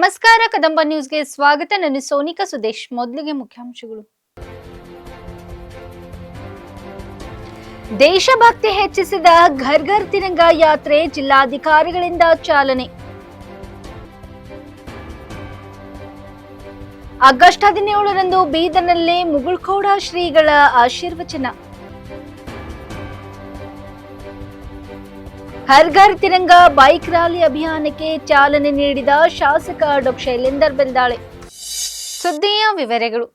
ನಮಸ್ಕಾರ, ಕದಂಬ ನ್ಯೂಸ್ಗೆ ಸ್ವಾಗತ. ನಾನು ಸೋನಿಕಾ ಸುದೇಶ್. ಮೊದಲಿಗೆ ಮುಖ್ಯಾಂಶಗಳು. ದೇಶಭಕ್ತಿ ಹೆಚ್ಚಿಸಿದ ಘರ್ ಘರ್ ತಿರಂಗ ಯಾತ್ರೆ ಜಿಲ್ಲಾಧಿಕಾರಿಗಳಿಂದ ಚಾಲನೆ. ಆಗಸ್ಟ್ ಹದಿನೇಳರಂದು ಬೀದರ್ನಲ್ಲಿ ಮುಗುಳ್ಕೋಡ ಶ್ರೀಗಳ ಆಶೀರ್ವಚನ. ಹರ್ ಘರ್ ತಿರಂಗ ಬೈಕ್ ರ್ಯಾಲಿ ಅಭಿಯಾನಕ್ಕೆ ಚಾಲನೆ ನೀಡಿದ ಶಾಸಕ ಡಾಕ್ಟರ್ ಶೈಲೇಂದರ್ ಬೆಂದಾಳೆ. ಸುದ್ದಿಯ ವಿವರಗಳು.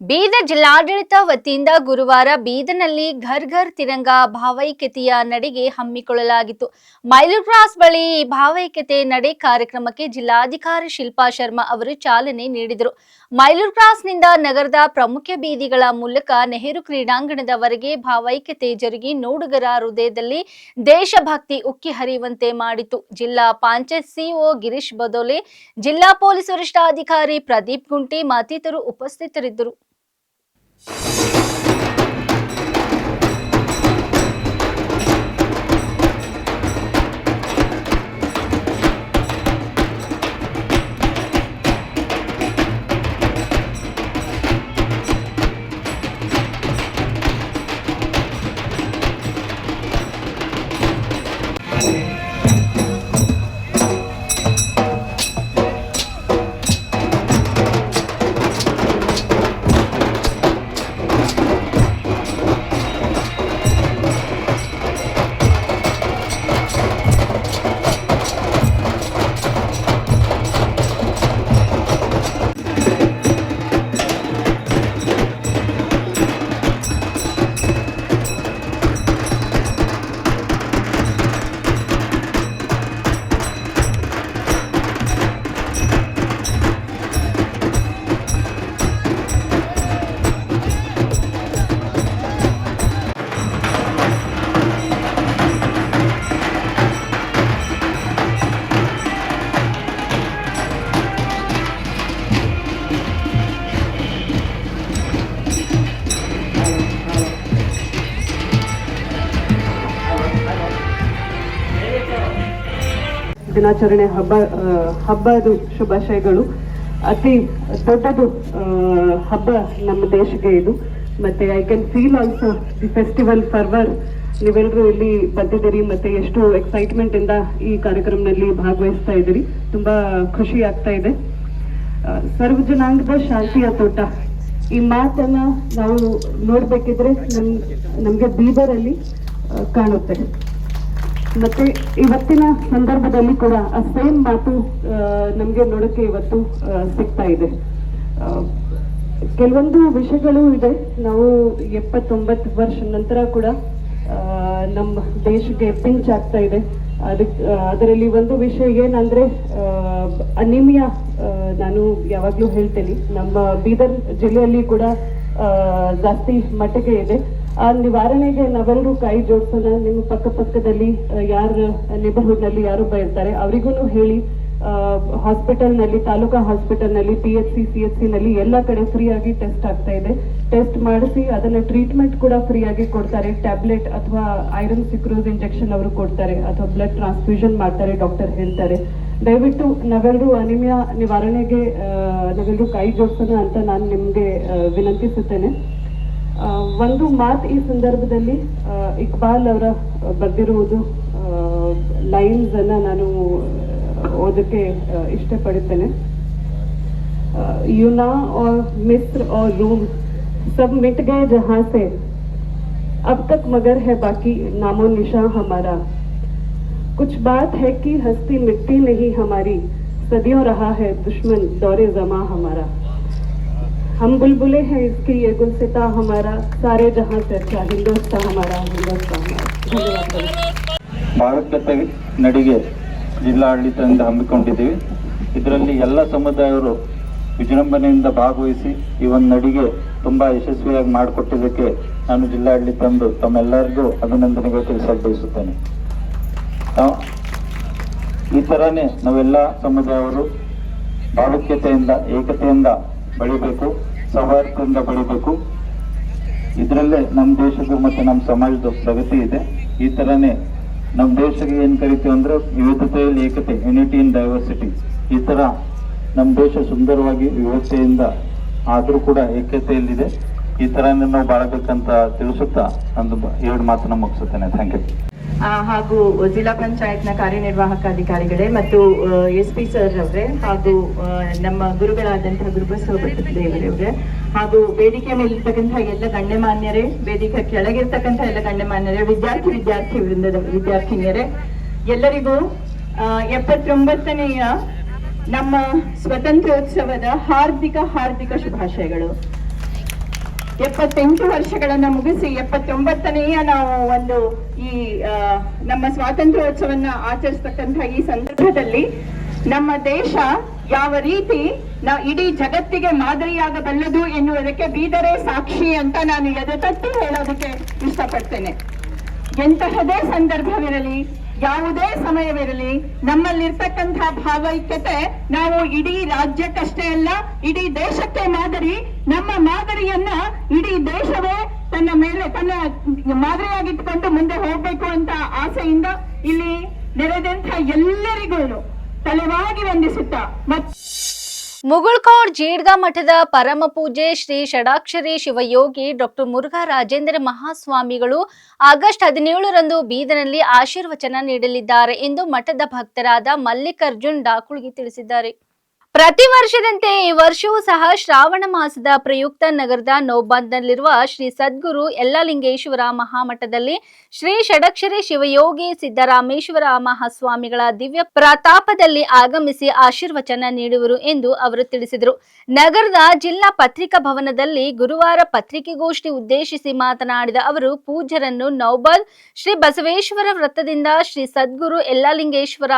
ಬೀದರ್ ಜಿಲ್ಲಾಡಳಿತ ವತಿಯಿಂದ ಗುರುವಾರ ಬೀದರ್ನಲ್ಲಿ ಘರ್ ಘರ್ ತಿರಂಗ ಭಾವೈಕ್ಯತೆಯ ನಡೆಗೆ ಹಮ್ಮಿಕೊಳ್ಳಲಾಗಿತ್ತು. ಮೈಲು ಕ್ರಾಸ್ ಬಳಿ ಭಾವೈಕ್ಯತೆ ನಡೆ ಕಾರ್ಯಕ್ರಮಕ್ಕೆ ಜಿಲ್ಲಾಧಿಕಾರಿ ಶಿಲ್ಪಾ ಶರ್ಮಾ ಅವರು ಚಾಲನೆ ನೀಡಿದರು. ಮೈಲೂರು ಕ್ರಾಸ್ನಿಂದ ನಗರದ ಪ್ರಮುಖ ಬೀದಿಗಳ ಮೂಲಕ ನೆಹರು ಕ್ರೀಡಾಂಗಣದವರೆಗೆ ಭಾವೈಕ್ಯತೆ ಜರುಗಿ ನೋಡುಗರ ಹೃದಯದಲ್ಲಿ ದೇಶಭಕ್ತಿ ಉಕ್ಕಿ ಹರಿಯುವಂತೆ ಮಾಡಿತು. ಜಿಲ್ಲಾ ಪಂಚಾಯತ್ ಸಿಒ ಗಿರೀಶ್ ಬದೋಲೆ, ಜಿಲ್ಲಾ ಪೊಲೀಸ್ ವರಿಷ್ಠಾಧಿಕಾರಿ ಪ್ರದೀಪ್ ಗುಂಟಿ ಮತ್ತಿತರರು ಉಪಸ್ಥಿತರಿದ್ದರು. ದಿನಾಚರಣೆ ಹಬ್ಬ ಹಬ್ಬದ ಶುಭಾಶಯಗಳು. ಅತಿ ದೊಡ್ಡದು ಹಬ್ಬ ನಮ್ಮ ದೇಶಕ್ಕೆ ಇದು. ಮತ್ತೆ I can feel also the festival fervour ನೀವೆಲ್ಲರೂ ಇಲ್ಲಿ ಬಂದಿದ್ದೀರಿ, ಮತ್ತೆ ಎಷ್ಟು ಎಕ್ಸೈಟ್ಮೆಂಟ್ ಇಂದ ಈ ಕಾರ್ಯಕ್ರಮದಲ್ಲಿ ಭಾಗವಹಿಸ್ತಾ ಇದ್ದೀರಿ. ತುಂಬಾ ಖುಷಿ ಆಗ್ತಾ ಇದೆ. ಸರ್ವ ಜನಾಂಗದ ಶಾಂತಿಯ ತೋಟ. ಈ ಮಾತನ್ನ ನಾವು ನೋಡ್ಬೇಕಿದ್ರೆ ನಮ್, ನಮ್ಗೆ ಬೀದರಲ್ಲಿ ಕಾಣುತ್ತೆ. ಮತ್ತೆ ಇವತ್ತಿನ ಸಂದರ್ಭದಲ್ಲಿ ಕೂಡ ಆ ಸೇಮ್ ಮಾತು ನಮಗೆ ನೋಡಕ್ಕೆ ಇವತ್ತು ಸಿಗ್ತಾ ಇದೆ. ಕೆಲವೊಂದು ವಿಷಯಗಳು ಇದೆ. ನಾವು ಎಪ್ಪತ್ತೊಂಬತ್ತು ವರ್ಷ ನಂತರ ಕೂಡ ನಮ್ಮ ದೇಶಕ್ಕೆ ಪಿಂಚ್ ಆಗ್ತಾ ಇದೆ. ಅದಕ್ಕೆ ಅದರಲ್ಲಿ ಒಂದು ವಿಷಯ ಏನಂದ್ರೆ ಅನಿಮಿಯಾ ನಾನು ಯಾವಾಗ್ಲೂ ಹೇಳ್ತೇನೆ. ನಮ್ಮ ಬೀದರ್ ಜಿಲ್ಲೆಯಲ್ಲಿ ಕೂಡ ಜಾಸ್ತಿ ಮಟ್ಟಿಗೆ ಇದೆ. ಆ ನಿವಾರಣೆಗೆ ನಾವೆಲ್ಲರೂ ಕೈ ಜೋಡಿಸೋಣ. ನಿಮ್ಮ ಪಕ್ಕ ಪಕ್ಕದಲ್ಲಿ ಯಾರ ನೇಬರ್ಹುಡ್ನಲ್ಲಿ ಯಾರೊಬ್ಬ ಇರ್ತಾರೆ ಅವರಿಗೂ ಹೇಳಿ ಹಾಸ್ಪಿಟಲ್ನಲ್ಲಿ taluka ಹಾಸ್ಪಿಟಲ್ನಲ್ಲಿ P H C C H C ನಲ್ಲಿ ಎಲ್ಲ ಕಡೆ ಫ್ರೀ ಆಗಿ ಟೆಸ್ಟ್ ಆಗ್ತಾ ಇದೆ. ಟೆಸ್ಟ್ ಮಾಡಿಸಿ, ಅದನ್ನ ಟ್ರೀಟ್ಮೆಂಟ್ ಕೂಡ ಫ್ರೀ ಆಗಿ ಕೊಡ್ತಾರೆ. ಟ್ಯಾಬ್ಲೆಟ್ ಅಥವಾ ಐರನ್ ಸಿಕ್ರೋಸ್ ಇಂಜೆಕ್ಷನ್ ಅವರು ಕೊಡ್ತಾರೆ, ಅಥವಾ ಬ್ಲಡ್ ಟ್ರಾನ್ಸ್ಫ್ಯೂಷನ್ ಮಾಡ್ತಾರೆ ಡಾಕ್ಟರ್ ಹೇಳ್ತಾರೆ. ದಯವಿಟ್ಟು ನಾವೆಲ್ಲರೂ ಅನಿಮಿಯಾ ನಿವಾರಣೆಗೆ ನಾವೆಲ್ಲರೂ ಕೈ ಜೋಡಿಸೋಣ ಅಂತ ನಾನು ನಿಮ್ಗೆ ವಿನಂತಿಸುತ್ತೇನೆ. ಒಂದು ಮಾತು ಈ ಸಂದರ್ಭದಲ್ಲಿ ಆ, ಇಕ್ಬಾಲ್ ಅವರ ಬರೆದಿರುವುದು ಲೈನ್ಸ್ ಅನ್ನ ನಾನು ಆ, ಓದಕ್ಕೆ ಆ, ಇಷ್ಟಪಡುತ್ತೇನೆ यूना और मिस्र और रूम सब मिट गए जहां से अब तक मगर है बाकी नामो निशान हमारा कुछ बात है कि हस्ती मिटती नहीं हमारी सदियों रहा है दुश्मन दौरे जमा हमारा हम बुलबुले हैं इसकी ये गुलसिता हमारा सारे जहां से अच्छा हिंदुस्तान हमारा हिंदुस्तान हमारा धन्यवाद ಭಾವೈಕ್ಯತೆ ನಡಿಗೆ ಜಿಲ್ಲಾಡಳಿತದಿಂದ ಹಮ್ಮಿಕೊಂಡಿದ್ದೀವಿ ಇದರಲ್ಲಿ ಎಲ್ಲ ಸಮುದಾಯವರು ವಿಜೃಂಭಣೆಯಿಂದ ಭಾಗವಹಿಸಿ ಈ ಒಂದು ನಡಿಗೆ ತುಂಬಾ ಯಶಸ್ವಿಯಾಗಿ ಮಾಡಿಕೊಟ್ಟಿದ್ದಕ್ಕೆ ನಾನು ಜಿಲ್ಲಾಡಳಿತಂದು ತಮ್ಮೆಲ್ಲರಿಗೂ ಅಭಿನಂದನೆಗಳು ತಿಳಿಸಲು ಬಯಸುತ್ತೇನೆ ನಾವು ಈ ಥರನೇ ನಾವೆಲ್ಲ ಸಮುದಾಯವರು ಭಾವೈಕ್ಯತೆಯಿಂದ ಏಕತೆಯಿಂದ ಬೆಳಿಬೇಕು ಸೌಹಾರ್ದದಿಂದ ಬೆಳಿಬೇಕು ಇದರಲ್ಲೇ ನಮ್ಮ ದೇಶದ ಮತ್ತು ನಮ್ಮ ಸಮಾಜದ ಪ್ರಗತಿ ಇದೆ. ಈ ಥರನೇ ನಮ್ಮ ದೇಶಕ್ಕೆ ಏನು ಕರಿತೀವಿ ಅಂದ್ರೆ ವಿವಿಧತೆಯಲ್ಲಿ ಏಕತೆ ಯುನಿಟಿ ಇನ್ ಡೈವರ್ಸಿಟಿ ಈ ಥರ ನಮ್ಮ ದೇಶ ಸುಂದರವಾಗಿ ವಿವಿಧತೆಯಿಂದ ಆದರೂ ಕೂಡ ಏಕತೆಯಲ್ಲಿದೆ. ಈ ಥರನೇ ನಾವು ಬಾಳಬೇಕಂತ ತಿಳಿಸುತ್ತಾ ಒಂದು ಎರಡು ಮಾತನ್ನು ಮುಗಿಸುತ್ತೇನೆ. ಥ್ಯಾಂಕ್ ಯು ಹಾಗೂ ಜಿಲ್ಲಾ ಪಂಚಾಯತ್ನ ಕಾರ್ಯನಿರ್ವಾಹಕ ಅಧಿಕಾರಿಗಳೇ ಮತ್ತು ಎಸ್ ಪಿ ಸರ್ ಅವರೇ ಹಾಗೂ ನಮ್ಮ ಗುರುಗಳಾದಂತಹ ಗುರುಬಸವ ಹಾಗೂ ವೇದಿಕೆ ಮೇಲಿರ್ತಕ್ಕಂತಹ ಎಲ್ಲ ಗಣ್ಯಮಾನ್ಯರೇ, ವೇದಿಕೆ ಕೆಳಗಿರ್ತಕ್ಕಂತಹ ಎಲ್ಲ ಗಣ್ಯಮಾನ್ಯರೇ, ವಿದ್ಯಾರ್ಥಿ ವಿದ್ಯಾರ್ಥಿ ವೃಂದದ ವಿದ್ಯಾರ್ಥಿನಿಯರೇ, ಎಲ್ಲರಿಗೂ ಎಪ್ಪತ್ತೊಂಬತ್ತನೆಯ ನಮ್ಮ ಸ್ವತಂತ್ರೋತ್ಸವದ ಹಾರ್ದಿಕ ಹಾರ್ದಿಕ ಶುಭಾಶಯಗಳು. ಎಪ್ಪತ್ತೆಂಟು ವರ್ಷಗಳನ್ನ ಮುಗಿಸಿ ಎಪ್ಪತ್ತೊಂಬತ್ತನೆಯ ನಾವು ಒಂದು ಈ ನಮ್ಮ ಸ್ವಾತಂತ್ರ್ಯೋತ್ಸವನ್ನ ಆಚರಿಸ್ತಕ್ಕಂಥ ಈ ಸಂದರ್ಭದಲ್ಲಿ ನಮ್ಮ ದೇಶ ಯಾವ ರೀತಿ ನಾ ಇಡೀ ಜಗತ್ತಿಗೆ ಮಾದರಿಯಾಗಬಲ್ಲದು ಎನ್ನುವುದಕ್ಕೆ ಬೀದರೇ ಸಾಕ್ಷಿ ಅಂತ ನಾನು ಎದೆತಟ್ಟಿ ಹೇಳೋದಕ್ಕೆ ಇಷ್ಟಪಡ್ತೇನೆ. ಎಂತಹದೇ ಸಂದರ್ಭವಿರಲಿ ಯಾವುದೇ ಸಮಯವಿರಲಿ ನಮ್ಮಲ್ಲಿರ್ತಕ್ಕಂತಹ ಭಾವೈಕ್ಯತೆ ನಾವು ಇಡೀ ರಾಜ್ಯಕ್ಕಷ್ಟೇ ಅಲ್ಲ, ಇಡೀ ದೇಶಕ್ಕೆ ಮಾದರಿ, ನಮ್ಮ ಮಾದರಿಯನ್ನ ಇಡೀ ದೇಶವೇ ತನ್ನ ಮೇಲೆ, ತನ್ನ ಮಾದರಿಯಾಗಿಟ್ಕೊಂಡು ಮುಂದೆ ಹೋಗ್ಬೇಕು ಅಂತ ಆಸೆಯಿಂದ ಇಲ್ಲಿ ನೆರೆದಂತ ಎಲ್ಲರಿಗೂ ತಲೆವಾಗಿ ವಂದಿಸುತ್ತಾ ಮತ್ತು ಮುಗುಳ್ಕೋಡ್ ಜೀಡ್ಗಾ ಮಠದ ಪರಮ ಪೂಜೆ ಶ್ರೀ ಷಡಾಕ್ಷರಿ ಶಿವಯೋಗಿ ಡಾಕ್ಟರ್ ಮುರುಘಾ ರಾಜೇಂದ್ರ ಮಹಾಸ್ವಾಮಿಗಳು ಆಗಸ್ಟ್ ಹದಿನೇಳರಂದು ಬೀದರ್ನಲ್ಲಿ ಆಶೀರ್ವಚನ ನೀಡಲಿದ್ದಾರೆ ಎಂದು ಮಠದ ಭಕ್ತರಾದ ಮಲ್ಲಿಕಾರ್ಜುನ್ ಡಾಕುಳ್ಗಿ ತಿಳಿಸಿದ್ದಾರೆ. ಪ್ರತಿ ವರ್ಷದಂತೆ ಈ ವರ್ಷವೂ ಸಹ ಶ್ರಾವಣ ಮಾಸದ ಪ್ರಯುಕ್ತ ನಗರದ ನೌಬಾದ್ನಲ್ಲಿರುವ ಶ್ರೀ ಸದ್ಗುರು ಯಲ್ಲಲಿಂಗೇಶ್ವರ ಮಹಾಮಠದಲ್ಲಿ ಶ್ರೀ ಷಡಕ್ಷರಿ ಶಿವಯೋಗಿ ಸಿದ್ದರಾಮೇಶ್ವರ ಮಹಾಸ್ವಾಮಿಗಳ ದಿವ್ಯ ಪ್ರತಾಪದಲ್ಲಿ ಆಗಮಿಸಿ ಆಶೀರ್ವಚನ ನೀಡುವರು ಎಂದು ಅವರು ತಿಳಿಸಿದರು. ನಗರದ ಜಿಲ್ಲಾ ಪತ್ರಿಕಾ ಭವನದಲ್ಲಿ ಗುರುವಾರ ಪತ್ರಿಕೆಗೋಷ್ಠಿ ಉದ್ದೇಶಿಸಿ ಮಾತನಾಡಿದ ಅವರು, ಪೂಜ್ಯರನ್ನು ನೌಬಾದ್ ಶ್ರೀ ಬಸವೇಶ್ವರ ವೃತ್ತದಿಂದ ಶ್ರೀ ಸದ್ಗುರು ಯಲ್ಲಲಿಂಗೇಶ್ವರ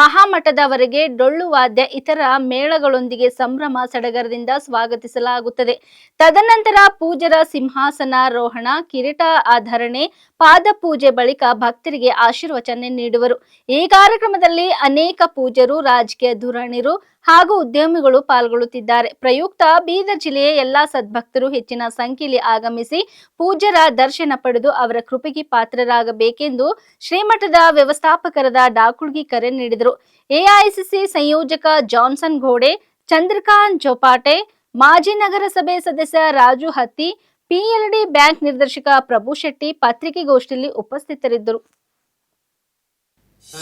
ಮಹಾಮಠದವರೆಗೆ ಡೊಳ್ಳು ವಾದ್ಯ, ಇತರ ಮೇಳಗಳೊಂದಿಗೆ ಸಂಭ್ರಮ ಸಡಗರದಿಂದ ಸ್ವಾಗತಿಸಲಾಗುತ್ತದೆ. ತದನಂತರ ಪೂಜರ ಸಿಂಹಾಸನಾರೋಹಣ, ಕಿರೀಟ ಆಧರಣೆ ಪಾದಪೂಜೆ ಬಳಿಕ ಭಕ್ತರಿಗೆ ಆಶೀರ್ವಚನೆ ನೀಡುವರು. ಈ ಕಾರ್ಯಕ್ರಮದಲ್ಲಿ ಅನೇಕ ಪೂಜರು, ರಾಜಕೀಯ ಧುರಣಿರು ಹಾಗೂ ಉದ್ಯಮಿಗಳು ಪಾಲ್ಗೊಳ್ಳುತ್ತಿದ್ದಾರೆ. ಪ್ರಯುಕ್ತ ಬೀದರ್ ಜಿಲ್ಲೆಯ ಎಲ್ಲಾ ಸದ್ಭಕ್ತರು ಹೆಚ್ಚಿನ ಸಂಖ್ಯೆಯಲ್ಲಿ ಆಗಮಿಸಿ ಪೂಜರ ದರ್ಶನ ಪಡೆದು ಅವರ ಕೃಪೆಗೆ ಪಾತ್ರರಾಗಬೇಕೆಂದು ಶ್ರೀಮಠದ ವ್ಯವಸ್ಥಾಪಕರಾದ ಡಾಕುಳ್ಗಿ ಕರೆ ನೀಡಿದರು. ಎಐಸಿಸಿ ಸಂಯೋಜಕ ಜಾನ್ಸನ್ ಘೋಡೆ ಚಂದ್ರಕಾಂತ್ ಜೋಪಾಟೆ, ಮಾಜಿ ನಗರಸಭೆ ಸದಸ್ಯ ರಾಜು ಹತ್ತಿ ಪಿಎಲ್ಡಿ ಬ್ಯಾಂಕ್ ನಿರ್ದೇಶಕ ಪ್ರಭು ಶೆಟ್ಟಿ ಪತ್ರಿಕೆಗೋಷ್ಠಿಯಲ್ಲಿ ಉಪಸ್ಥಿತರಿದ್ದರು.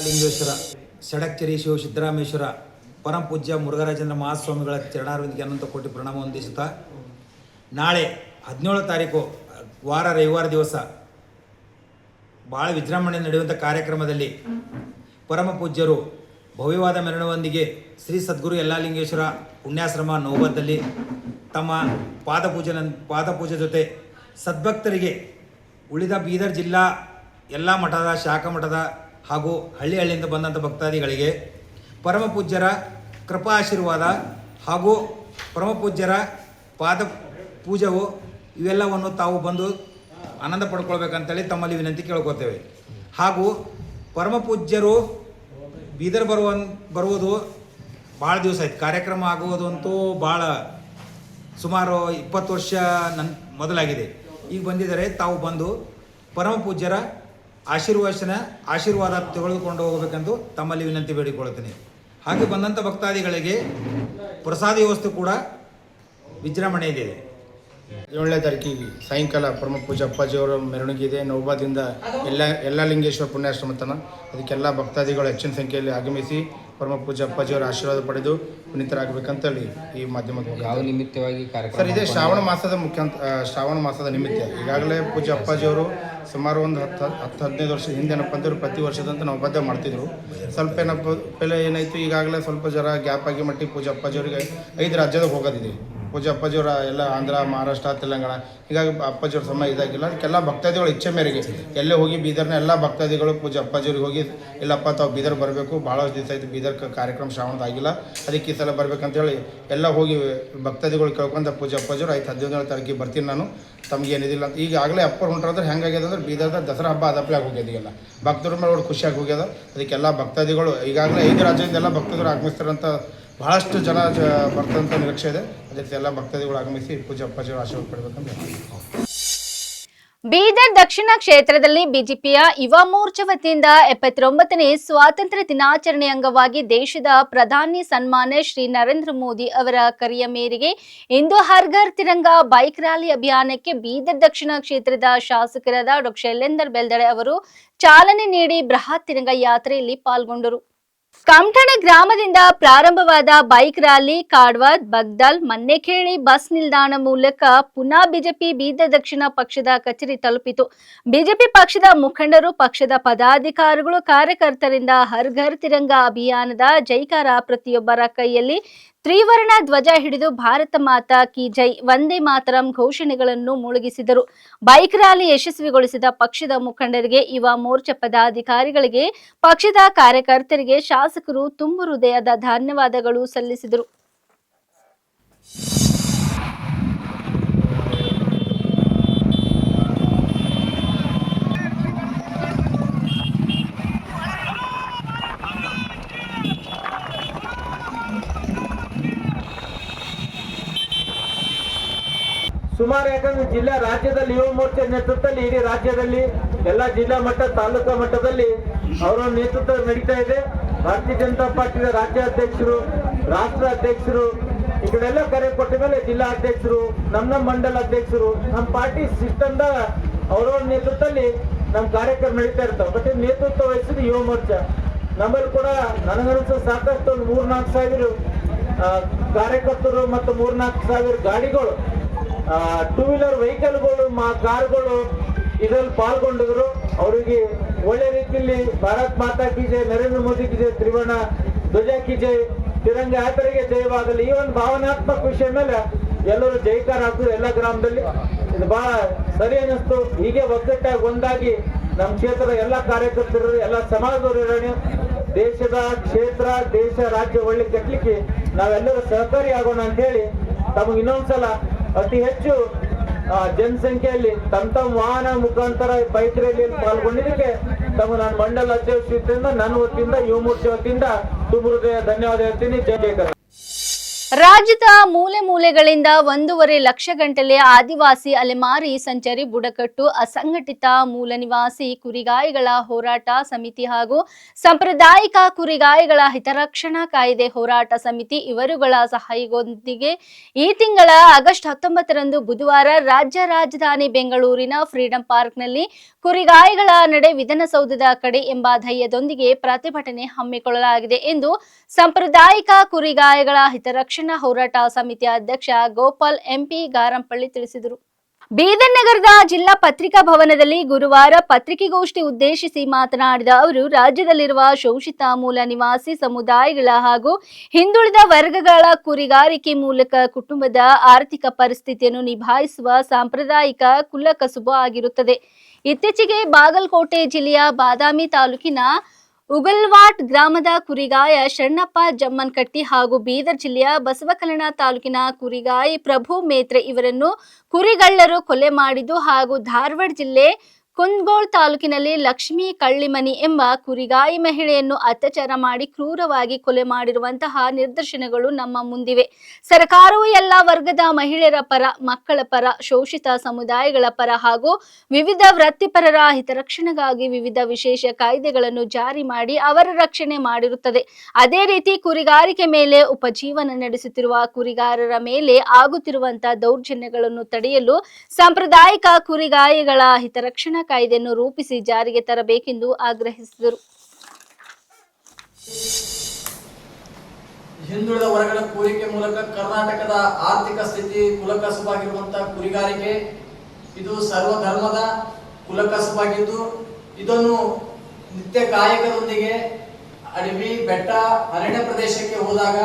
ಲಿಂಗೇಶ್ವರ ಶಿವ ಸಿದ್ದರಾಮೇಶ್ವರ, ಪರಂ ಪೂಜ್ಯ ಮುರುಘರಾಜೇಂದ್ರ ಮಹಾಸ್ವಾಮಿಗಳ ಚರಣಾರ್ವಿಂದಿಗೆ ಅನಂತ ಕೋಟಿ ಪ್ರಣಾಮ ಹೊಂದಿಸುತ್ತಾ ನಾಳೆ ಹದಿನೇಳು ತಾರೀಕು, ವಾರ ರವಿವಾರ ದಿವಸ ಭಾಳ ವಿಜೃಂಭಣೆ ನಡೆಯುವಂಥ ಕಾರ್ಯಕ್ರಮದಲ್ಲಿ ಪರಮ ಪೂಜ್ಯರು ಭವ್ಯವಾದ ಮೆರವಣಿಗೆ ಶ್ರೀ ಸದ್ಗುರು ಯಲ್ಲಾಲಿಂಗೇಶ್ವರ ಪುಣ್ಯಾಶ್ರಮ ನೋಬದಲ್ಲಿ ತಮ್ಮ ಪಾದಪೂಜೆ ಪಾದಪೂಜೆ ಜೊತೆ ಸದ್ಭಕ್ತರಿಗೆ ಉಳಿದ ಬೀದರ್ ಜಿಲ್ಲಾ ಎಲ್ಲ ಮಠದ, ಶಾಖಾ ಮಠದ ಹಾಗೂ ಹಳ್ಳಿ ಹಳ್ಳಿಯಿಂದ ಬಂದಂಥ ಭಕ್ತಾದಿಗಳಿಗೆ ಪರಮ ಪೂಜ್ಯರ ಕೃಪಾ ಆಶೀರ್ವಾದ ಹಾಗೂ ಪರಮ ಪೂಜ್ಯರ ಪಾದ ಪೂಜವು ಇವೆಲ್ಲವನ್ನು ತಾವು ಬಂದು ಆನಂದ ಪಡ್ಕೊಳ್ಬೇಕಂತೇಳಿ ತಮ್ಮಲ್ಲಿ ವಿನಂತಿ ಕೇಳ್ಕೊತೇವೆ. ಹಾಗೂ ಪರಮ ಪೂಜ್ಯರು ಬೀದರ್ ಬರುವ ಬರುವುದು ಭಾಳ ದಿವಸ ಆಯ್ತು. ಕಾರ್ಯಕ್ರಮ ಆಗುವುದು ಅಂತೂ ಭಾಳ ಸುಮಾರು ಇಪ್ಪತ್ತು ವರ್ಷ ನನ್ನ ಮೊದಲಾಗಿದೆ. ಈಗ ಬಂದಿದ್ದಾರೆ, ತಾವು ಬಂದು ಪರಮ ಪೂಜ್ಯರ ಆಶೀರ್ವಚನ ಆಶೀರ್ವಾದ ತೆಗೆದುಕೊಂಡು ಹೋಗಬೇಕೆಂದು ತಮ್ಮಲ್ಲಿ ವಿನಂತಿ ಬೇಡಿಕೊಳ್ಳುತ್ತೇನೆ. ಹಾಗೆ ಬಂದಂಥ ಭಕ್ತಾದಿಗಳಿಗೆ ಪ್ರಸಾದ ವ್ಯವಸ್ಥೆ ಕೂಡ ವಿಜೃಂಭಣೆ ಇದೆ ಏಳನೇ ತಾರೀಕಿಗೆ ಸಾಯಂಕಾಲ ಪರಮ ಪೂಜೆ ಅಪ್ಪಾಜಿಯವರ ಮೆರವಣಿಗೆ ಇದೆ. ನೌಬಾದಿಂದ ಎಲ್ಲ ಎಲ್ಲ ಲಿಂಗೇಶ್ವರ ಪುಣ್ಯಾಶ್ರಮ ತನ ಅದಕ್ಕೆಲ್ಲ ಭಕ್ತಾದಿಗಳು ಹೆಚ್ಚಿನ ಸಂಖ್ಯೆಯಲ್ಲಿ ಆಗಮಿಸಿ ಪರಮ ಪೂಜೆ ಅಪ್ಪಾಜಿಯವರ ಆಶೀರ್ವಾದ ಪಡೆದು ಪುನೀತರಾಗಬೇಕಂತೇಳಿ ಈ ಮಾಧ್ಯಮದ ಯಾವ ನಿಮಿತ್ತವಾಗಿ ಸರ್ ಇದೇ ಶ್ರಾವಣ ಮಾಸದ ಮುಖ್ಯಂತ ಶ್ರಾವಣ ಮಾಸದ ನಿಮಿತ್ತ. ಈಗಾಗಲೇ ಪೂಜೆ ಅಪ್ಪಾಜಿಯವರು ಸುಮಾರು ಒಂದು ಹತ್ತು ಹತ್ತು ಹದಿನೈದು ವರ್ಷ ಹಿಂದೆ ಏನಪ್ಪ ಅಂದ್ರೆ ಪ್ರತಿ ವರ್ಷದಂತ ನಾವು ಬದ್ಧ ಮಾಡ್ತಿದ್ರು. ಸ್ವಲ್ಪ ಏನಪ್ಪ ಪೆಲೆ ಏನಾಯಿತು ಈಗಾಗಲೇ ಸ್ವಲ್ಪ ಜರ ಗ್ಯಾಪ್ ಆಗಿ ಮಟ್ಟಿ ಪೂಜೆ ಅಪ್ಪಾಜಿಯವರಿಗೆ ಐದು ರಾಜ್ಯದಾಗ ಹೋಗೋದಿದೆ. ಪೂಜೆ ಅಪ್ಪಾಜಿಯವರ ಎಲ್ಲ ಆಂಧ್ರ, ಮಹಾರಾಷ್ಟ್ರ, ತೆಲಂಗಾಣ. ಹೀಗಾಗಿ ಅಪ್ಪಾಜಿಯವ್ರ ಸಮಯ ಇದಾಗಿಲ್ಲ. ಅದಕ್ಕೆಲ್ಲ ಭಕ್ತಾದಿಗಳು ಇಚ್ಛೆ ಮೇರೆಗೆ ಎಲ್ಲೇ ಹೋಗಿ ಬೀದರ್ನ ಎಲ್ಲ ಭಕ್ತಾದಿಗಳು ಪೂಜೆ ಅಪ್ಪಾಜಿಯವ್ರಿಗೆ ಹೋಗಿ, ಇಲ್ಲಪ್ಪ ತಾವು ಬೀದರ್ ಬರಬೇಕು ಭಾಳಷ್ಟು ದಿವಸ ಆಯ್ತು ಬೀದರ್ ಕಾರ್ಯಕ್ರಮ ಶ್ರಾವಣದ ಆಗಿಲ್ಲ. ಅದಕ್ಕೆ ಈ ಸಲ ಬರ್ಬೇಕಂತೇಳಿ ಎಲ್ಲ ಹೋಗಿ ಭಕ್ತಾದಿಗಳು ಕೇಳ್ಕೊಂಡ ಪೂಜೆ ಅಪ್ಪಾಜಿಯವ್ರು, ಆಯ್ತು ಹದಿನೈದು ತಾರೀಕಿಗೆ ಬರ್ತೀನಿ ನಾನು, ತಮ್ಗೆ ಏನಿದಿಲ್ಲ ಅಂತ. ಈಗಾಗಲೇ ಅಪ್ಪರ್ ಹೊಂಟ್ರಂದ್ರೆ ಹೆಂಗಾಗ್ಯದ ಅಂದ್ರೆ ಬೀದರ್ದ ದಸರಾ ಹಬ್ಬ ಅದಪ್ಲೆ ಆಗಿ ಈಗೆಲ್ಲ ಭಕ್ತರ ಮೇಲೆ ಒಟ್ಟು ಖುಷಿಯಾಗಿ ಹೋಗ್ಯದ. ಅದಕ್ಕೆಲ್ಲ ಭಕ್ತಾದಿಗಳು ಈಗಾಗಲೇ ಐದು ರಾಜ್ಯದಿಂದ ಎಲ್ಲ ಭಕ್ತರು ಆಗಮಿಸ್ತಾರಂತ ಬಹಳಷ್ಟು ಜನ ಜ ಬರ್ತಂತ ನಿರೀಕ್ಷೆ ಇದೆ ಅದಕ್ಕೆ ಎಲ್ಲ ಭಕ್ತಾದಿಗಳು ಆಗಮಿಸಿ ಪೂಜೆ ಅಪ್ಪಾಜಿಯವರು ಆಶೀರ್ವಾದ ಪಡಬೇಕಂತ. ಬೀದರ್ ದಕ್ಷಿಣ ಕ್ಷೇತ್ರದಲ್ಲಿ ಬಿಜೆಪಿಯ ಯುವ ಮೋರ್ಚಾ ವತಿಯಿಂದ ಎಪ್ಪತ್ತೊಂಬತ್ತನೇ ಸ್ವಾತಂತ್ರ್ಯ ದಿನಾಚರಣೆ ಅಂಗವಾಗಿ ದೇಶದ ಪ್ರಧಾನಿ ಸನ್ಮಾನ ಶ್ರೀ ನರೇಂದ್ರ ಮೋದಿ ಅವರ ಕರೆಯ ಮೇರೆಗೆ ಇಂದು ಹರ್ ಘರ್ ತಿರಂಗ ಬೈಕ್ ರ್ಯಾಲಿ ಅಭಿಯಾನಕ್ಕೆ ಬೀದರ್ ದಕ್ಷಿಣ ಕ್ಷೇತ್ರದ ಶಾಸಕರಾದ ಡಾಕ್ಟರ್ ಶೈಲೇಂದರ್ ಬೆಲ್ದಡೆ ಅವರು ಚಾಲನೆ ನೀಡಿ ಬೃಹತ್ ತಿರಂಗ ಯಾತ್ರೆಯಲ್ಲಿ ಪಾಲ್ಗೊಂಡರು ಕಮಠಣ ಗ್ರಾಮದಿಂದ ಪ್ರಾರಂಭವಾದ bike rally, Kadwad, Bagdal Mannekhelli bus ನಿಲ್ದಾಣ ಮೂಲಕ ಪುನಃ ಬಿಜೆಪಿ ಬೀದರ್ ದಕ್ಷಿಣ ಪಕ್ಷದ ಕಚೇರಿ ತಲುಪಿತು. ಬಿಜೆಪಿ ಪಕ್ಷದ ಮುಖಂಡರು, ಪಕ್ಷದ ಪದಾಧಿಕಾರಿಗಳು, ಕಾರ್ಯಕರ್ತರಿಂದ ಹರ್ ಘರ್ ತಿರಂಗ ಅಭಿಯಾನದ ಜೈಕಾರ ಪ್ರತಿಯೊಬ್ಬರ ಕೈಯಲ್ಲಿ ತ್ರಿವರ್ಣ ಧ್ವಜ ಹಿಡಿದು ಭಾರತ ಮಾತಾ ಕಿ ಜೈ ವಂದೇ ಮಾತರಂ ಘೋಷಣೆಗಳನ್ನು ಮುಳುಗಿಸಿದರು. ಬೈಕ್ ರ್ಯಾಲಿ ಯಶಸ್ವಿಗೊಳಿಸಿದ ಪಕ್ಷದ ಮುಖಂಡರಿಗೆ ಯುವ ಮೋರ್ಚಾ ಪದಾಧಿಕಾರಿಗಳಿಗೆ, ಪಕ್ಷದ ಕಾರ್ಯಕರ್ತರಿಗೆ ಶಾಸಕರು ತುಂಬು ಹೃದಯದ ಧನ್ಯವಾದಗಳು ಸಲ್ಲಿಸಿದರು. ಸುಮಾರು ಯಾಕಂದ್ರೆ ಜಿಲ್ಲಾ ರಾಜ್ಯದಲ್ಲಿ ಯುವ ಮೋರ್ಚಾ ನೇತೃತ್ವದಲ್ಲಿ, ಇಡೀ ರಾಜ್ಯದಲ್ಲಿ, ಎಲ್ಲ ಜಿಲ್ಲಾ ಮಟ್ಟ, ತಾಲೂಕಾ ಮಟ್ಟದಲ್ಲಿ ಅವರ ನೇತೃತ್ವ ನಡೀತಾ ಇದೆ. ಭಾರತೀಯ ಜನತಾ ಪಾರ್ಟಿಯ ರಾಜ್ಯಾಧ್ಯಕ್ಷರು, ರಾಷ್ಟ್ರ ಅಧ್ಯಕ್ಷರು, ಈ ಕಡೆ ಕರೆ ಕೊಟ್ಟ ಮೇಲೆ ಜಿಲ್ಲಾ ಅಧ್ಯಕ್ಷರು, ನಮ್ಮ ನಮ್ಮ ಮಂಡಲ ಅಧ್ಯಕ್ಷರು, ನಮ್ಮ ಪಾರ್ಟಿ ಸಿಸ್ಟಮ್ದ ಅವರವ್ರ ನೇತೃತ್ವದಲ್ಲಿ ನಮ್ಮ ಕಾರ್ಯಕ್ರಮ ನಡೀತಾ ಇರ್ತಾವೆ. ಬಟ್ ನೇತೃತ್ವ ವಹಿಸಿದ್ರು ಯುವ ಮೋರ್ಚಾ. ನಮ್ಮಲ್ಲಿ ಕೂಡ ನನಗನ್ಸ ಸಾಕಷ್ಟು ಒಂದು ಮೂರ್ನಾಲ್ಕು ಸಾವಿರ ಕಾರ್ಯಕರ್ತರು ಮತ್ತು ಮೂರ್ನಾಲ್ಕು ಸಾವಿರ ಗಾಡಿಗಳು ಟೂ ವೀಲರ್ ವೆಹಿಕಲ್ಗಳು ಮಾ ಕಾರ್ಗಳು ಇದರಲ್ಲಿ ಪಾಲ್ಗೊಂಡಿದ್ರು. ಅವರಿಗೆ ಒಳ್ಳೆ ರೀತಿಯಲ್ಲಿ ಭಾರತ್ ಮಾತಾ ಕಿ ಜೈ, ನರೇಂದ್ರ ಮೋದಿ ಕಿ ತ್ರಿವರ್ಣ ಧ್ವಜ ಕಿ ತಿರಂಗ ಯಾತ್ರೆಗೆ ಜಯವಾಗಲಿ. ಈ ಒಂದು ಭಾವನಾತ್ಮಕ ವಿಷಯ ಮೇಲೆ ಎಲ್ಲರೂ ಜೈಕಾರ ಹಾಕಿದ್ರು ಎಲ್ಲ ಗ್ರಾಮದಲ್ಲಿ. ಇದು ಬಹಳ ಸರಿ ಅನ್ನಿಸ್ತು. ಹೀಗೆ ಒಗ್ಗಟ್ಟಾಗಿ ಒಂದಾಗಿ ನಮ್ಮ ಕ್ಷೇತ್ರದ ಎಲ್ಲ ಕಾರ್ಯಕರ್ತರು, ಎಲ್ಲ ಸಮಾಜದವರು ಇರೋಣ ದೇಶದ ಕ್ಷೇತ್ರ, ದೇಶ, ರಾಜ್ಯ ಒಳ್ಳೆ ಕಟ್ಟಲಿಕ್ಕೆ ನಾವೆಲ್ಲರೂ ಸಹಕಾರಿ ಆಗೋಣ ಅಂತ ಹೇಳಿ ತಮಗೆ ಇನ್ನೊಂದ್ಸಲ ಅತಿ ಹೆಚ್ಚು ಜನಸಂಖ್ಯೆಯಲ್ಲಿ ತಮ್ಮ ವಾಹನ ಮುಖಾಂತರ ಬೈಕ್ ರ್ಯಾಲಿಯಲ್ಲಿ ಪಾಲ್ಗೊಂಡಿದ್ದಕ್ಕೆ ತಮ್ಮ ನಾನು ಮಂಡಲ ಅಧ್ಯಕ್ಷ ನನ್ನ ವತಿಯಿಂದ, ಯುವ ಮೂರ್ತಿ ವತಿಯಿಂದ ತುಂಬ ಹೃದಯ ಧನ್ಯವಾದ ಹೇಳ್ತೀನಿ. ಜೈ ಜಯಕರ. ರಾಜ್ಯದ ಮೂಲೆ ಮೂಲೆಗಳಿಂದ ಒಂದೂವರೆ ಲಕ್ಷ ಗಂಟಲೆ ಆದಿವಾಸಿ ಅಲೆಮಾರಿ ಸಂಚಾರಿ ಬುಡಕಟ್ಟು, ಅಸಂಘಟಿತ ಮೂಲ ನಿವಾಸಿ ಕುರಿಗಾಯಿಗಳ ಹೋರಾಟ ಸಮಿತಿ ಹಾಗೂ ಸಾಂಪ್ರದಾಯಿಕ ಕುರಿಗಾಯಿಗಳ ಹಿತರಕ್ಷಣಾ ಕಾಯ್ದೆ ಹೋರಾಟ ಸಮಿತಿ ಇವರುಗಳ ಸಹಾಯದೊಂದಿಗೆ ಈ ತಿಂಗಳ ಆಗಸ್ಟ್ ಹತ್ತೊಂಬತ್ತರಂದು ಬುಧವಾರ ರಾಜ್ಯ ರಾಜಧಾನಿ ಬೆಂಗಳೂರಿನ ಫ್ರೀಡಂ ಪಾರ್ಕ್ನಲ್ಲಿ ಕುರಿಗಾಯಿಗಳ ನಡೆ ವಿಧಾನಸೌಧದ ಕಡೆ ಎಂಬ ಧೈರ್ಯದೊಂದಿಗೆ ಪ್ರತಿಭಟನೆ ಹಮ್ಮಿಕೊಳ್ಳಲಾಗಿದೆ ಎಂದು ಸಾಂಪ್ರದಾಯಿಕ ಕುರಿಗಾಯಿಗಳ ಹಿತರಕ್ಷಣಾ ಹೋರಾಟ ಸಮಿತಿಯ ಅಧ್ಯಕ್ಷ ಗೋಪಾಲ್ ಎಂಪಿ ಗಾರಂಪಳ್ಳಿ ತಿಳಿಸಿದರು. ಬೀದರ್ ನಗರದ ಜಿಲ್ಲಾ ಪತ್ರಿಕಾ ಭವನದಲ್ಲಿ ಗುರುವಾರ ಪತ್ರಿಕೆಗೋಷ್ಠಿ ಉದ್ದೇಶಿಸಿ ಮಾತನಾಡಿದ ಅವರು, ರಾಜ್ಯದಲ್ಲಿರುವ ಶೋಷಿತ ಮೂಲ ನಿವಾಸಿ ಸಮುದಾಯಗಳ ಹಾಗೂ ಹಿಂದುಳಿದ ವರ್ಗಗಳ ಕುರಿಗಾರಿಕೆ ಮೂಲಕ ಕುಟುಂಬದ ಆರ್ಥಿಕ ಪರಿಸ್ಥಿತಿಯನ್ನು ನಿಭಾಯಿಸುವ ಸಾಂಪ್ರದಾಯಿಕ ಕುಲಕಸುಬು ಆಗಿರುತ್ತದೆ. ಇತ್ತೀಚೆಗೆ ಬಾಗಲಕೋಟೆ ಜಿಲ್ಲೆಯ ಬಾದಾಮಿ ತಾಲೂಕಿನ ಉಗಲ್ವಾಟ್ ಗ್ರಾಮದ ಕುರಿಗಾಯ ಶರಣಪ್ಪ ಜಮ್ಮನ್ಕಟ್ಟಿ ಹಾಗೂ ಬೀದರ್ ಜಿಲ್ಲೆಯ ಬಸವಕಲ್ಯಾಣ ತಾಲೂಕಿನ ಕುರಿಗಾಯಿ ಪ್ರಭು ಮೇತ್ರೆ ಇವರನ್ನು ಕುರಿಗಳ್ಳರು ಕೊಲೆ ಮಾಡಿದ್ದು ಹಾಗೂ ಧಾರವಾಡ ಜಿಲ್ಲೆ ಕುಂದಗೋಳ ತಾಲೂಕಿನಲ್ಲಿ ಲಕ್ಷ್ಮೀ ಕಳ್ಳಿಮನಿ ಎಂಬ ಕುರಿಗಾಯಿ ಮಹಿಳೆಯನ್ನು ಅತ್ಯಾಚಾರ ಮಾಡಿ ಕ್ರೂರವಾಗಿ ಕೊಲೆ ಮಾಡಿರುವಂತಹ ನಿದರ್ಶನಗಳು ನಮ್ಮ ಮುಂದಿವೆ. ಸರ್ಕಾರವು ಎಲ್ಲ ವರ್ಗದ ಮಹಿಳೆಯರ ಪರ, ಮಕ್ಕಳ ಪರ, ಶೋಷಿತ ಸಮುದಾಯಗಳ ಪರ ಹಾಗೂ ವಿವಿಧ ವೃತ್ತಿಪರರ ಹಿತರಕ್ಷಣೆಗಾಗಿ ವಿವಿಧ ವಿಶೇಷ ಕಾಯ್ದೆಗಳನ್ನು ಜಾರಿ ಮಾಡಿ ಅವರ ರಕ್ಷಣೆ ಮಾಡಿರುತ್ತದೆ. ಅದೇ ರೀತಿ ಕುರಿಗಾರಿಕೆ ಮೇಲೆ ಉಪಜೀವನ ನಡೆಸುತ್ತಿರುವ ಕುರಿಗಾರರ ಮೇಲೆ ಆಗುತ್ತಿರುವಂತಹ ದೌರ್ಜನ್ಯಗಳನ್ನು ತಡೆಯಲು ಸಾಂಪ್ರದಾಯಿಕ ಕುರಿಗಾಯಿಗಳ ಹಿತರಕ್ಷಣಾ ಕಾಯ್ದೆಯನ್ನು ರೂಪಿಸಿ ಜಾರಿಗೆ ತರಬೇಕೆಂದು ಆಗ್ರಹಿಸಿದರು. ಹಿಂದುಳಿದ ವರ್ಗದ ಕೋರಿಕೆ ಮೂಲಕ ಕರ್ನಾಟಕದ ಆರ್ಥಿಕ ಸ್ಥಿತಿ ಕುಲಕಸುಬಾಗಿರುವಂತಹ ಕುರಿಗಾರಿಕೆ, ಇದು ಸರ್ವಧರ್ಮದ ಕುಲಕಸುಬಾಗಿದ್ದು ಇದನ್ನು ನಿತ್ಯ ಕಾಯಕದೊಂದಿಗೆ ಅಡವಿ, ಬೆಟ್ಟ, ಅರಣ್ಯ ಪ್ರದೇಶಕ್ಕೆ ಹೋದಾಗ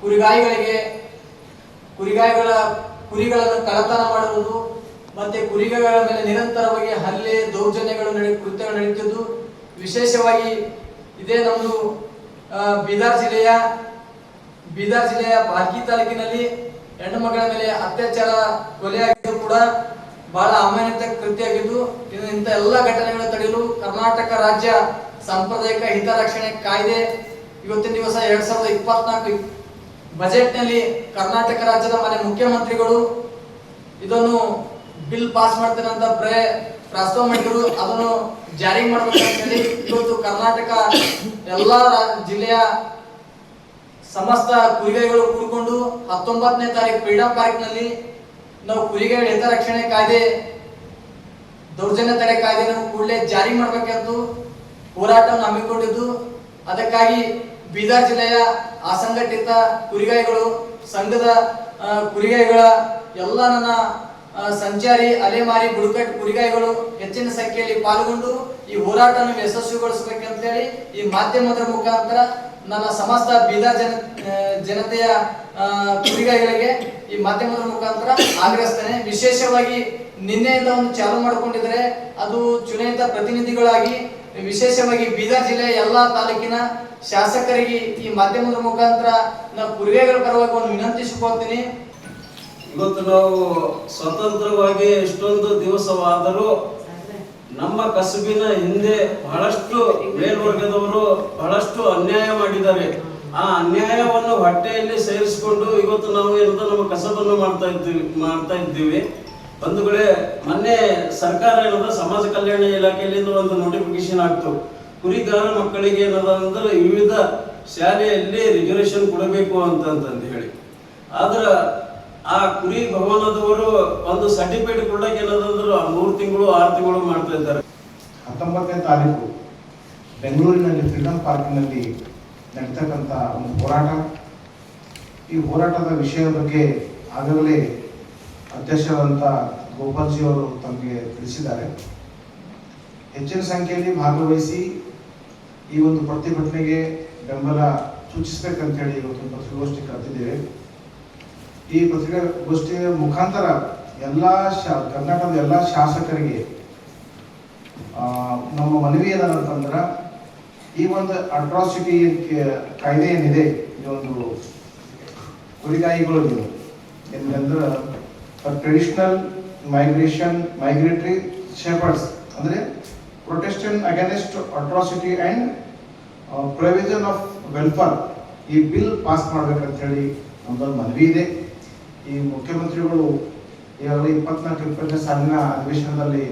ಕುರಿಗಾಯಿಗಳಿಗೆ ಕುರಿಗಾಯಿಗಳ ಕುರಿಗಳನ್ನು ಕಳತನ ಮಾಡುವುದು ಮತ್ತೆ ಕುರಿಗಳ ಮೇಲೆ ನಿರಂತರವಾಗಿ ಹಲ್ಲೆ, ದೌರ್ಜನ್ಯಗಳು ನಡೆ, ಕೃತ್ಯಗಳು ನಡೆಯುತ್ತಿದ್ದು ವಿಶೇಷವಾಗಿ ಇದೇ ನಮ್ಮದು ಬೀದರ್ ಜಿಲ್ಲೆಯ ಬೀದರ್ ಜಿಲ್ಲೆಯ ಬಾಕಿ ತಾಲೂಕಿನಲ್ಲಿ ಹೆಣ್ಣು ಮಗಳ ಮೇಲೆ ಅತ್ಯಾಚಾರ ಕೊಲೆಯಾಗಿದ್ದು ಕೂಡ ಬಹಳ ಅಮಾನ್ಯತ ಕೃತ್ಯ ಆಗಿದ್ದು ಇಂಥ ಎಲ್ಲ ಘಟನೆಗಳನ್ನು ತಡೆಯಲು ಕರ್ನಾಟಕ ರಾಜ್ಯ ಸಾಂಪ್ರದಾಯಿಕ ಹಿತರಕ್ಷಣೆ ಕಾಯ್ದೆ ಇವತ್ತಿನ ದಿವಸ ಎರಡ್ ಸಾವಿರದ ಇಪ್ಪತ್ನಾಲ್ಕು ಬಜೆಟ್ನಲ್ಲಿ ಕರ್ನಾಟಕ ರಾಜ್ಯದ ಮನೆ ಮುಖ್ಯಮಂತ್ರಿಗಳು ಇದನ್ನು ಬಿಲ್ ಪಾಸ್ ಮಾಡ್ತೇನೆ ಅಂತ ಪ್ರೇ ಪ್ರಸ್ತಾವ ಮಾಡಿದ್ರು ಅದನ್ನು ಜಾರಿ ಮಾಡ್ಬೇಕಂತ ಹೇಳಿ ಇವತ್ತು ಕರ್ನಾಟಕ ಎಲ್ಲ ಜಿಲ್ಲೆಯ ಸಮಸ್ತ ಕುರಿಗಾಯಿಗಳು ಕೂಡಿಕೊಂಡು ಹತ್ತೊಂಬತ್ತನೇ ತಾರೀಕು ಫ್ರೀಡಂ ಪಾರ್ಕ್ನಲ್ಲಿ ನಾವು ಕುರಿಗಾಯಿ ಹಿತರಕ್ಷಣೆ ಕಾಯ್ದೆ, ದೌರ್ಜನ್ಯ ತಡೆ ಕಾಯ್ದೆಯನ್ನು ಕೂಡಲೇ ಜಾರಿ ಮಾಡಬೇಕೆಂದು ಹೋರಾಟವನ್ನು ಹಮ್ಮಿಕೊಂಡಿದ್ದು, ಅದಕ್ಕಾಗಿ ಬೀದರ್ ಜಿಲ್ಲೆಯ ಅಸಂಘಟಿತ ಕುರಿಗಾಯಿಗಳು, ಸಂಘದ ಕುರಿಗೈಗಳ ಕುರಿಗಾಯಿಗಳ ಎಲ್ಲ ನನ್ನ ಸಂಚಾರಿ ಅಲೆಮಾರಿ ಬುಡಕಟ್ಟು ಕುರಿಗಾಯಿಗಳು ಹೆಚ್ಚಿನ ಸಂಖ್ಯೆಯಲ್ಲಿ ಪಾಲ್ಗೊಂಡು ಈ ಹೋರಾಟವನ್ನು ಯಶಸ್ವಿಗೊಳಿಸಬೇಕಂತ ಹೇಳಿ ಈ ಮಾಧ್ಯಮದ ಮುಖಾಂತರ ನನ್ನ ಸಮಸ್ತ ಬೀದರ್ ಜನ ಜನತೆಯ ಕುರಿಗಾಯಿಗಳಿಗೆ ಈ ಮಾಧ್ಯಮದ ಮುಖಾಂತರ ಆಗ್ರಹಿಸ್ತೇನೆ. ವಿಶೇಷವಾಗಿ ನಿನ್ನೆಯಿಂದ ಒಂದು ಚಾಲು ಮಾಡಿಕೊಂಡಿದ್ದಾರೆ. ಅದು ಚುನಾಯಿತ ಪ್ರತಿನಿಧಿಗಳಾಗಿ, ವಿಶೇಷವಾಗಿ ಬೀದರ್ ಜಿಲ್ಲೆಯ ಎಲ್ಲಾ ತಾಲೂಕಿನ ಶಾಸಕರಿಗೆ ಈ ಮಾಧ್ಯಮದ ಮುಖಾಂತರ ನಾವು ಕುರಿಗಾಯಿಗಳ ಪರವಾಗಿ ಒಂದು ವಿನಂತಿಸಿಕೊಳ್ತೀನಿ. ಇವತ್ತು ನಾವು ಸ್ವತಂತ್ರವಾಗಿ ಎಷ್ಟೊಂದು ದಿವಸವಾದರೂ ನಮ್ಮ ಕಸುಬಿನ ಹಿಂದೆ ಬಹಳಷ್ಟು ಮೇಲ್ವರ್ಗದವರು ಬಹಳಷ್ಟು ಅನ್ಯಾಯ ಮಾಡಿದ್ದಾರೆ. ಆ ಅನ್ಯಾಯವನ್ನು ಹೊಟ್ಟೆಯಲ್ಲಿ ಸೇರಿಸಿಕೊಂಡು ಇವತ್ತು ನಾವು ಏನಂತ ನಮ್ಮ ಕಸಬನ್ನು ಮಾಡ್ತಾ ಇದ್ದೀವಿ ಮಾಡ್ತಾ ಇದ್ದೀವಿ. ಬಂಧುಗಳೇ ಮೊನ್ನೆ ಸರ್ಕಾರ ಏನದ ಸಮಾಜ ಕಲ್ಯಾಣ ಇಲಾಖೆಯಿಂದ ಒಂದು ನೋಟಿಫಿಕೇಶನ್ ಆಗ್ತು. ಕುರಿಗಾರ ಮಕ್ಕಳಿಗೆ ಏನದ ವಿವಿಧ ಶಾಲೆಯಲ್ಲಿ ರಿಸರ್ವೇಶನ್ ಕೊಡಬೇಕು ಅಂತಂತಂದು ಹೇಳಿ. ಆದ್ರ ಆ ಕುರಿ ಭವನದವರು ಒಂದು ಸರ್ಟಿಫಿಕೇಟ್ ಕೊಡಕ್ಕೆ ಏನದಂದ್ರು ಮೂರು ತಿಂಗಳು, ಆರು ತಿಂಗಳು ಮಾಡ್ತಾ ಇದ್ದಾರೆ. ಹತ್ತೊಂಬತ್ತನೇ ತಾರೀಕು ಬೆಂಗಳೂರಿನಲ್ಲಿ ಫ್ರೀಡಮ್ ಪಾರ್ಕ್ನಲ್ಲಿ ನಡೀತಕ್ಕಂಥ ಒಂದು ಹೋರಾಟ. ಈ ಹೋರಾಟದ ವಿಷಯದ ಬಗ್ಗೆ ಆಗಲೇ ಅಧ್ಯಕ್ಷರಾದಂಥ ಗೋಪಾಲ್ಜಿ ಅವರು ತಮಗೆ ತಿಳಿಸಿದ್ದಾರೆ. ಹೆಚ್ಚಿನ ಸಂಖ್ಯೆಯಲ್ಲಿ ಭಾಗವಹಿಸಿ ಈ ಒಂದು ಪ್ರತಿಭಟನೆಗೆ ಬೆಂಬಲ ಸೂಚಿಸಬೇಕಂತೇಳಿ ಇವತ್ತು ಪತ್ರಿಕಾಗೋಷ್ಠಿ ಕರೆದಿದ್ದೇವೆ. ಈ ಪತ್ರಿಕಾಗೋಷ್ಠಿಯ ಮುಖಾಂತರ ಎಲ್ಲ ಶಾ, ಕರ್ನಾಟಕದ ಎಲ್ಲ ಶಾಸಕರಿಗೆ ನಮ್ಮ ಮನವಿ ಏನಂತಂದ್ರೆ, ಈ ಒಂದು ಅಟ್ರಾಸಿಟಿ ಕಾಯ್ದೆ ಏನಿದೆ ಇದೊಂದು ಕುರಿಗಾಯಿಗಳು ನೀವು. ಏನಂದ್ರೆ ಟ್ರೆಡಿಷನಲ್ ಮೈಗ್ರೇಷನ್ ಮೈಗ್ರೇಟರಿ ಶೆಪರ್ಡ್ಸ್ ಅಂದ್ರೆ protection against atrocity and provision of welfare ಈ ಬಿಲ್ ಪಾಸ್ ಮಾಡ್ಬೇಕಂತ ಹೇಳಿ ನಮ್ದೊಂದು ಮನವಿ ಇದೆ. ಈ ಮುಖ್ಯಮಂತ್ರಿಗಳು ಈಗಾಗಲೇ ಇಪ್ಪತ್ನಾಲ್ಕು ಇಪ್ಪತ್ತನೇ ಸಾಲಿನ ಅಧಿವೇಶನದಲ್ಲಿ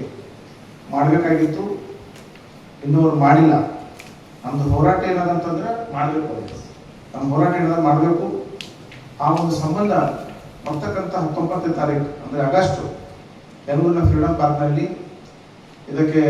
ಮಾಡಬೇಕಾಗಿತ್ತು. ಇನ್ನೂ ಅವ್ರು ಮಾಡಿಲ್ಲ. ನಮ್ಮದು ಹೋರಾಟ ಏನದಂತಂದ್ರೆ ಮಾಡಬೇಕು ನಮ್ಮ ಹೋರಾಟ ಏನಾದ್ರು ಮಾಡಬೇಕು. ಆ ಒಂದು ಸಂಬಂಧ ಬರ್ತಕ್ಕಂಥ ಹತ್ತೊಂಬತ್ತನೇ ತಾರೀಕು ಅಂದರೆ ಆಗಸ್ಟ್ ಬೆಂಗಳೂರಿನ ಫ್ರೀಡಂ ಪಾರ್ಕ್ನಲ್ಲಿ. ಇದಕ್ಕೆ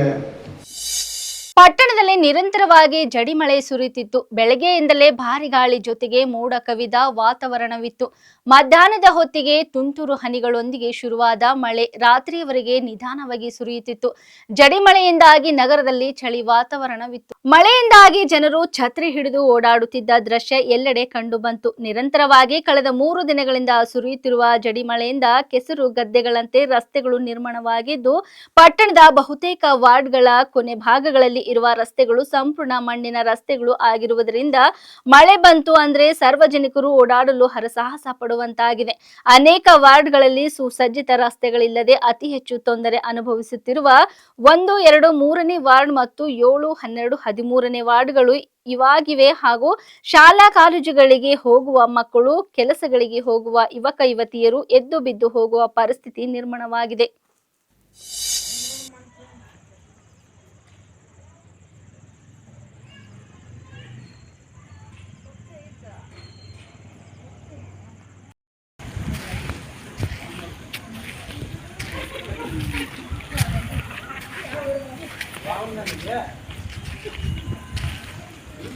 ನಿರಂತರವಾಗಿ ಜಡಿಮಳೆ ಸುರಿಯುತ್ತಿತ್ತು ಬೆಳಗ್ಗೆಯಿಂದಲೇ ಭಾರಿ ಗಾಳಿ ಜೊತೆಗೆ ಮೋಡ ಕವಿದ ವಾತಾವರಣವಿತ್ತು. ಮಧ್ಯಾಹ್ನದ ಹೊತ್ತಿಗೆ ತುಂತುರು ಹನಿಗಳೊಂದಿಗೆ ಶುರುವಾದ ಮಳೆ ರಾತ್ರಿಯವರೆಗೆ ನಿಧಾನವಾಗಿ ಸುರಿಯುತ್ತಿತ್ತು. ಜಡಿಮಳೆಯಿಂದಾಗಿ ನಗರದಲ್ಲಿ ಚಳಿ ವಾತಾವರಣವಿತ್ತು. ಮಳೆಯಿಂದಾಗಿ ಜನರು ಛತ್ರಿ ಹಿಡಿದು ಓಡಾಡುತ್ತಿದ್ದ ದೃಶ್ಯ ಎಲ್ಲೆಡೆ ಕಂಡುಬಂತು. ನಿರಂತರವಾಗಿ ಕಳೆದ ಮೂರು ದಿನಗಳಿಂದ ಸುರಿಯುತ್ತಿರುವ ಜಡಿ ಮಳೆಯಿಂದ ಕೆಸರು ಗದ್ದೆಗಳಂತೆ ರಸ್ತೆಗಳು ನಿರ್ಮಾಣವಾಗಿದ್ದು, ಪಟ್ಟಣದ ಬಹುತೇಕ ವಾರ್ಡ್ಗಳ ಕೊನೆ ಭಾಗಗಳಲ್ಲಿ ಇರುವ ರಸ್ತೆಗಳು ಸಂಪೂರ್ಣ ಮಣ್ಣಿನ ರಸ್ತೆಗಳು ಆಗಿರುವುದರಿಂದ ಮಳೆ ಬಂತು ಅಂದ್ರೆ ಸಾರ್ವಜನಿಕರು ಓಡಾಡಲು ಹರಸಾಹಸ ಪಡುವಂತಾಗಿದೆ. ಅನೇಕ ವಾರ್ಡ್ಗಳಲ್ಲಿ ಸುಸಜ್ಜಿತ ರಸ್ತೆಗಳಿಲ್ಲದೆ ಅತಿ ಹೆಚ್ಚು ತೊಂದರೆ ಅನುಭವಿಸುತ್ತಿರುವ ಒಂದು, ಎರಡು, ಮೂರನೇ ವಾರ್ಡ್ ಮತ್ತು ಏಳು, ಹನ್ನೆರಡು ಹದಿಮೂರನೇ ವಾರ್ಡ್ಗಳು ಇವಾಗಿವೆ ಹಾಗೂ ಶಾಲಾ ಕಾಲೇಜುಗಳಿಗೆ ಹೋಗುವ ಮಕ್ಕಳು, ಕೆಲಸಗಳಿಗೆ ಹೋಗುವ ಯುವಕ, ಯುವತಿಯರು ಎದ್ದು ಬಿದ್ದು ಹೋಗುವ ಪರಿಸ್ಥಿತಿ ನಿರ್ಮಾಣವಾಗಿದೆ.